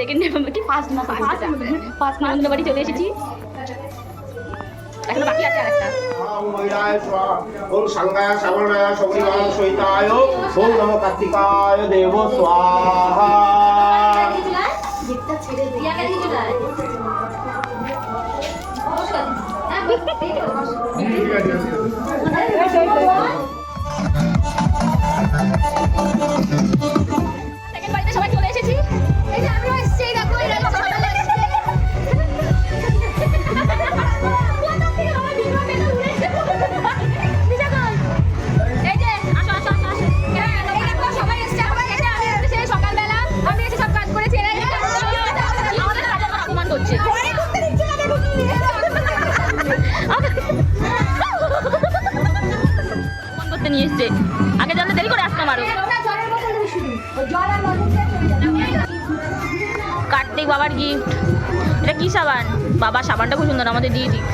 Second কি first না first first Narendra বাড়ি চলে এসেছি। এখনও বাকি আছে আরেকটা। ওম সাঙ্গায় শ্রাবণায় শবরীমাং সহিতায় ওম নমো কার্তিকায় দেব স্বাহা। সেকেন্ড বাড়িতে আমাদের কাজে আমার অপমান করছে ঘরে ঢুকতে দিচ্ছে না, দেখো করতে নিয়ে এসছে। আগে জানলে দেরি করে আসতাম আরও। ওই জল আর কার্তিক বাবার গিফট এটা কি সাবান? বাবা সাবানটা খুব সুন্দর আমাদের দিয়ে দিক।